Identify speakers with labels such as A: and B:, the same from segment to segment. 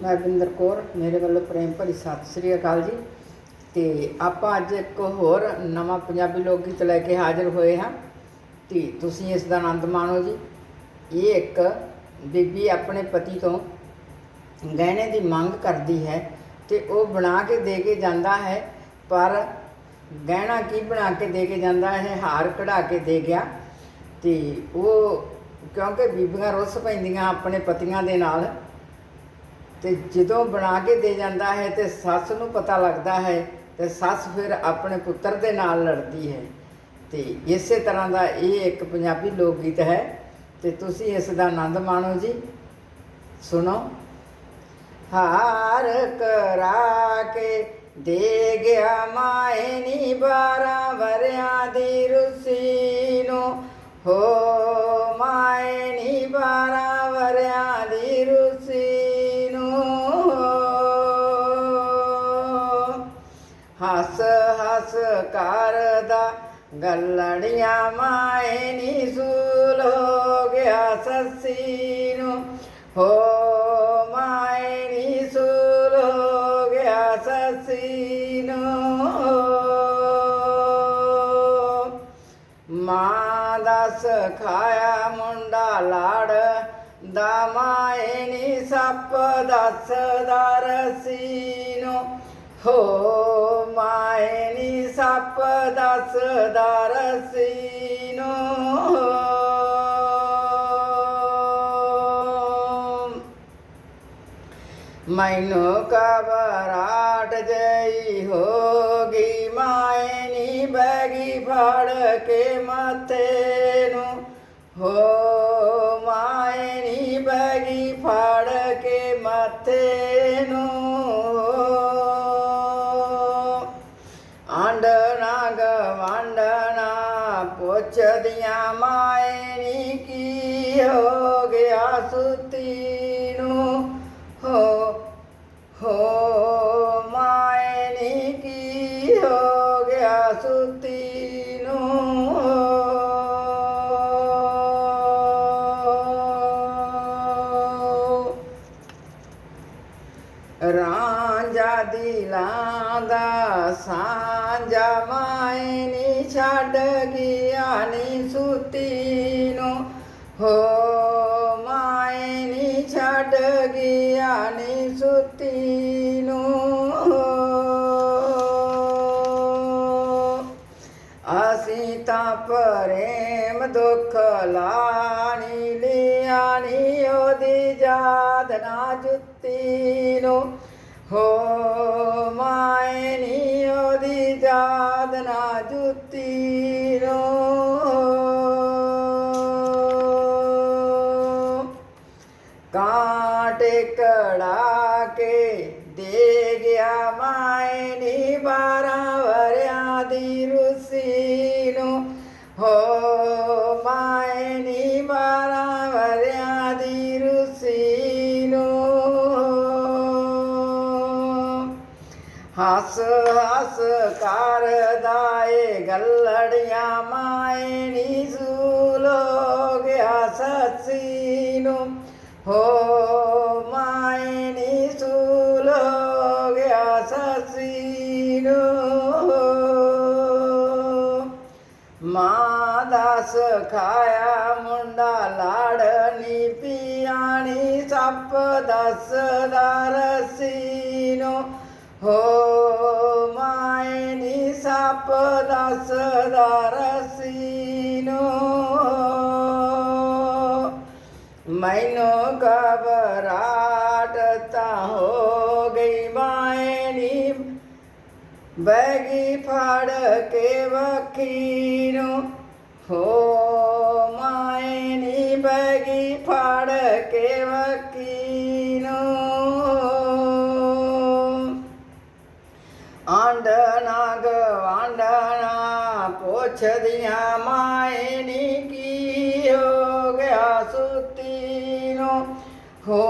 A: ਮੈਂ ਬਿੰਦਰ ਕੌਰ, ਮੇਰੇ ਵੱਲੋਂ ਪ੍ਰੇਮ ਭਰੀ ਸਤਿ ਸ੍ਰੀ ਅਕਾਲ ਜੀ। ਤੇ ਆਪਾਂ ਅੱਜ ਇੱਕ ਹੋਰ ਨਵਾਂ ਪੰਜਾਬੀ ਲੋਕ ਗੀਤ ਲੈ ਕੇ ਹਾਜ਼ਰ ਹੋਏ ਹਾਂ। ਤੇ ਤੁਸੀਂ ਇਸ ਦਾ ਆਨੰਦ ਮਾਣੋ ਜੀ। ਇਹ ਇੱਕ ਬੀਬੀ ਆਪਣੇ ਪਤੀ ਤੋਂ ਗਹਿਣੇ ਦੀ ਮੰਗ ਕਰਦੀ ਹੈ ਤੇ ਉਹ ਬਣਾ ਕੇ ਦੇ ਕੇ ਜਾਂਦਾ ਹੈ, ਪਰ ਗਹਿਣਾ ਕੀ ਬਣਾ ਕੇ ਦੇ ਕੇ ਜਾਂਦਾ ਹੈ, ਹਾਰ ਕਢਾ ਕੇ ਦੇ ਗਿਆ। ਤੇ ਉਹ ਕਿਉਂਕਿ ਬੀਬੀਆਂ ਰੁੱਸ ਪੈਂਦੀਆਂ ਆਪਣੇ ਪਤੀਆਂ ਦੇ ਨਾਲ ਤੇ ਜਦੋਂ ਬਣਾ ਕੇ ਦੇ ਜਾਂਦਾ ਹੈ ਤੇ ਸੱਸ ਨੂੰ ਪਤਾ ਲੱਗਦਾ ਹੈ ਤੇ ਸੱਸ ਫਿਰ ਆਪਣੇ ਪੁੱਤਰ ਦੇ ਨਾਲ ਲੜਦੀ ਹੈ। ਤੇ ਇਸੇ ਤਰ੍ਹਾਂ ਦਾ ਇਹ ਇੱਕ ਪੰਜਾਬੀ ਲੋਕ ਗੀਤ ਹੈ ਤੇ ਤੁਸੀਂ ਇਸ ਦਾ ਆਨੰਦ ਮਾਣੋ ਜੀ। ਸੁਣੋ। ਹਾਰ ਕਰਾ ਕੇ ਦੇ ਗਿਆ ਮਾਏ ਨੀ ਬਾਰਾਂ ਵਰਿਆਂ ਦੀ ਰੁੱਸੀ ਨੂੰ, ਹੋ ਕਰਦਾ ਗੱਲੜੀਆਂ ਮਾਏ ਨੀ ਸੂਲ ਹੋ ਗਿਆ ਸੱਸੀ ਨੂੰ। ਹੋ ਮਾਏ ਨੀ ਸੂਲ ਹੋ ਗਿਆ ਸੱਸੀ ਨੂੰ। ਮਾਂ ਦਸ ਖਾਇਆ ਮੁੰਡਾ ਲਾੜ ਦਾ ਮਾਏ ਨੀ ਸੱਪ ਦਸ ਦਰਸੀ ਨੂੰ ਹੋ ਮਾਏ ਮੈਨੂੰ ਕਬਰਾਟ ਜਈ ਹੋਗੀ ਮਾਏ ਨੀ ਬੈਗੀ ਫੜ ਕੇ ਮੱਥੇ ਨੂੰ। ਹੋ ਵਾਂਡਣਾ ਗਵਾਂਡਣਾ ਪੁੱਛਦੀਆਂ ਮਾਏ ਕੀ ਹੋ ਗਿਆ ਸੁਤੀ ਨੂੰ ਹੋ ਹੋ ਮਾਏ ਨੀ ਕੀ ਹੋ ਗਿਆ ਸੁਤੀ ਦਿਲਾਂ ਦਾ ਸਾਂਝਾ ਮਾਏ ਨੀ ਛੱਡ ਗਿਆ ਨੀ ਸੁਤੀ ਨੂੰ। ਹੋ ਮਾਏ ਨੀ ਛੱਡ ਗਿਆ ਨੀ ਸੁਤੀ ਨੂੰ। ਅਸੀਂ ਤਾਂ ਪ੍ਰੇਮ ਦੁੱਖ ਲਾਣੀ ਲਿਆਣੀ ਉਹਦੀ ਯਾਦ ਨਾ ਜੁੱਤੀ ਨੂੰ। ਹੋ ਕਾਂਟੇ ਕੜਾ ਕੇ ਦੇ ਗਿਆ ਮਾਏ ਨੀ ਬਾਰਾਂ ਵਰਿਆਂ ਦੀ ਰੁੱਸੀ ਨੂੰ। ਹੋ ਮਾਏ ਨੀ ਬਾਰਾਂ ਵਰਿਆਂ ਦੀ ਰੁੱਸੀ ਨੂੰ। ਹੱਸ ਹੱਸ ਕਰਦਾ ਏ ਗੱਲੜੀਆਂ ਮਾਏ ਨੀ ਜ਼ੂਲ ਗਿਆ ਸੱਸੀ ਨੂੰ। ਹੋ ਮਾਂ ਖਾਇਆ ਮੁੰਡਾ ਲਾੜਨੀ ਪਿਆਣੀ, ਸੱਪ ਦਸ ਦਰਸੀ ਨੂੰ ਹੋ ਮਾਇਨੀ ਸੱਪ ਦਸ ਦਰਸੀ ਨੂੰ ਮੈਨੂੰ ਘਬਰਾਟ ਤਾਂ ਹੋ ਗਈ ਮਾਇਨੀ ਬੈਗੀ ਫੜ ਕੇ ਵਖੀ ਨੂੰ ਹੋ ਮਾਏ ਨੀ ਫੜ ਕੇ ਵਖੀ ਨੂੰ ਆਂਡਣਾ ਗਵਾਂਡਣਾ ਪੁੱਛਦੀਆਂ ਮਾਏ ਨੀ ਕੀ ਹੋ ਗਿਆ ਸੁਤੀ ਨੂੰ। ਹੋ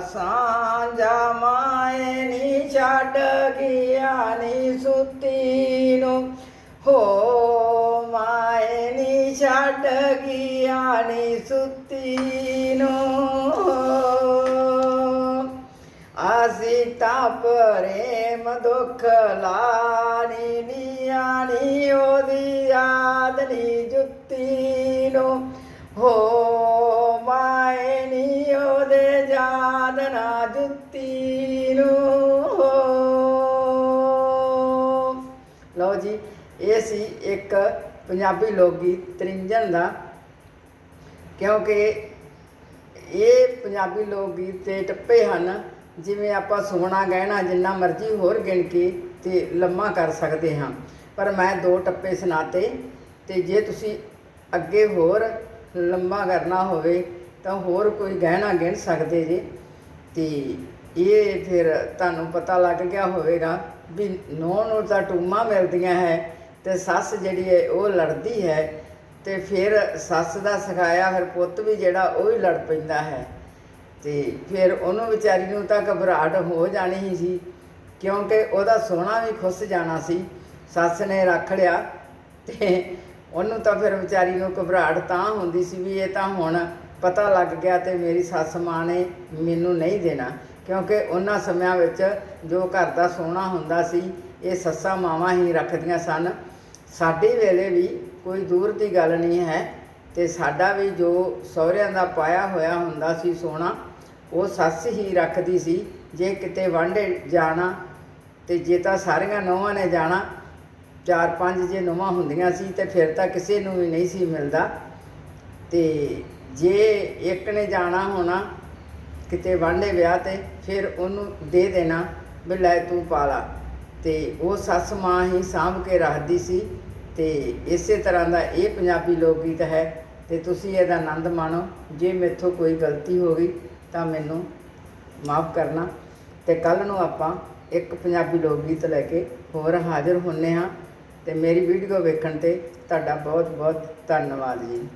A: ਸਾਂਝਾ ਮਾਏ ਨੀ ਛੱਡ ਗਿਆ ਨੀ ਸੁੱਤੀ ਨੂੰ। ਹੋ ਮਾਏ ਨੀ ਛੱਡ ਗਿਆ ਨੀ ਸੁੱਤੀ ਨੂੰ। ਅਸੀਂ ਤਾਂ ਪ੍ਰੇਮ ਦੁੱਖ ਲਾਣੀ ਨੀ ਉਹਦੀ ਯਾਦ ਨੀ ਜੁੱਤੀ ਨੂੰ। ਹੋ ਯਾਦ ਨਾ ਲਓ ਜੀ ਇਹ ਸੀ ਇੱਕ ਪੰਜਾਬੀ ਲੋਕ ਗੀਤ ਤ੍ਰਿੰਜਣ ਦਾ ਕਿਉਂਕਿ ਇਹ ਪੰਜਾਬੀ ਲੋਕ ਗੀਤ ਤੇ ਟੱਪੇ ਹਨ ਜਿਵੇਂ ਆਪਾਂ ਸੋਨਾ ਗਹਿਣਾ ਜਿੰਨਾ ਮਰਜ਼ੀ ਹੋਰ ਗਿਣ ਕੇ ਤੇ ਲੰਮਾ ਕਰ ਸਕਦੇ ਹਾਂ ਪਰ ਮੈਂ ਦੋ ਟੱਪੇ ਸੁਣਾਤੇ ਤੇ ਜੇ ਤੁਸੀਂ ਅੱਗੇ ਹੋਰ ਲੰਮਾ ਕਰਨਾ ਹੋਵੇ ਤਾਂ ਹੋਰ ਕੋਈ ਗਹਿਣਾ ਗਿਣ ਸਕਦੇ ਜੇ ਤੇ ਇਹ ਫਿਰ ਤੁਹਾਨੂੰ ਪਤਾ ਲੱਗ ਗਿਆ ਹੋਵੇਗਾ ਵੀ ਨੌ ਨੂੰ ਤਾਂ ਟੂਮਾ ਮਿਲਦੀਆਂ ਹੈ ਤੇ ਸੱਸ ਜਿਹੜੀ ਹੈ ਉਹ ਲੜਦੀ ਹੈ ਤੇ ਫਿਰ ਸੱਸ ਦਾ ਸਿਖਾਇਆ ਫਿਰ ਪੁੱਤ ਵੀ ਜਿਹੜਾ ਉਹ ਹੀ ਲੜ ਪੈਂਦਾ ਹੈ। ਤੇ ਫਿਰ ਉਹਨੂੰ ਵਿਚਾਰੀ ਨੂੰ ਤਾਂ ਘਬਰਾਹਟ ਹੋ ਜਾਣੀ ਹੀ ਸੀ, ਕਿਉਂਕਿ ਉਹਦਾ ਸੋਹਣਾ ਵੀ ਖੁੱਸ ਜਾਣਾ ਸੀ। ਸੱਸ ਨੇ ਰੱਖ ਲਿਆ ਤੇ ਉਹਨੂੰ ਤਾਂ ਫਿਰ ਵਿਚਾਰੀ ਨੂੰ ਘਬਰਾਹਟ ਤਾਂ ਹੁੰਦੀ ਸੀ ਵੀ ਇਹ ਤਾਂ ਹੁਣ ਪਤਾ ਲੱਗ ਗਿਆ ਤੇ ਮੇਰੀ ਸੱਸ ਮਾਂ ਨੇ ਮੈਨੂੰ ਨਹੀਂ ਦੇਣਾ। ਕਿਉਂਕਿ ਉਹਨਾਂ ਸਮਿਆਂ ਵਿੱਚ ਜੋ ਘਰ ਦਾ ਸੋਨਾ ਹੁੰਦਾ ਸੀ, ਇਹ ਸੱਸਾਂ ਮਾਵਾਂ ਹੀ ਰੱਖਦੀਆਂ ਸਨ। ਸਾਡੇ ਵੇਲੇ ਵੀ ਕੋਈ ਦੂਰ ਦੀ ਗੱਲ ਨਹੀਂ ਹੈ ਤੇ ਸਾਡਾ ਵੀ ਜੋ ਸਹੁਰਿਆਂ ਦਾ ਪਾਇਆ ਹੋਇਆ ਹੁੰਦਾ ਸੀ ਸੋਨਾ, ਉਹ ਸੱਸ ਹੀ ਰੱਖਦੀ ਸੀ। ਜੇ ਕਿਤੇ ਵਾਂਢੇ ਜਾਣਾ ਤੇ ਜੇ ਤਾਂ ਸਾਰੀਆਂ ਨੌਵਾਂ ਨੇ ਜਾਣਾ, ਚਾਰ ਪੰਜ ਜੇ ਨੌਵਾਂ ਹੁੰਦੀਆਂ ਸੀ ਤੇ ਫਿਰ ਤਾਂ ਕਿਸੇ ਨੂੰ ਵੀ ਨਹੀਂ ਸੀ ਮਿਲਦਾ। ਤੇ ਜੇ ਇੱਕ ਨੇ ਜਾਣਾ ਹੋਣਾ, ਕਿਤੇ ਵਾਂਢੇ ਵਿਆਹ ਤੇ, ਫਿਰ ਉਹਨੂੰ ਦੇ ਦੇਣਾ ਵੀ ਲੈ ਤੂੰ ਪਾ ਲਾ ਤੇ ਉਹ ਸੱਸ ਮਾਂ ਹੀ ਸਾਂਭ ਕੇ ਰੱਖਦੀ ਸੀ ਤੇ ਇਸੇ ਤਰ੍ਹਾਂ ਦਾ ਇਹ ਪੰਜਾਬੀ ਲੋਕ ਗੀਤ ਹੈ ਤੇ ਤੁਸੀਂ ਇਹਦਾ ਆਨੰਦ ਮਾਣੋ। ਜੇ ਮੇਥੋਂ ਕੋਈ ਗਲਤੀ ਹੋ ਗਈ, ਤਾਂ ਮੈਨੂੰ ਮਾਫ ਕਰਨਾ। ਤੇ ਕੱਲ ਨੂੰ ਆਪਾਂ ਇੱਕ ਪੰਜਾਬੀ ਲੋਕ ਗੀਤ ਲੈ ਕੇ ਹੋਰ ਹਾਜ਼ਰ ਹੁੰਨੇ ਹਾਂ। ਤੇ ਮੇਰੀ ਵੀਡੀਓ ਵੇਖਣ ਤੇ ਤੁਹਾਡਾ ਬਹੁਤ ਬਹੁਤ ਧੰਨਵਾਦ ਜੀ।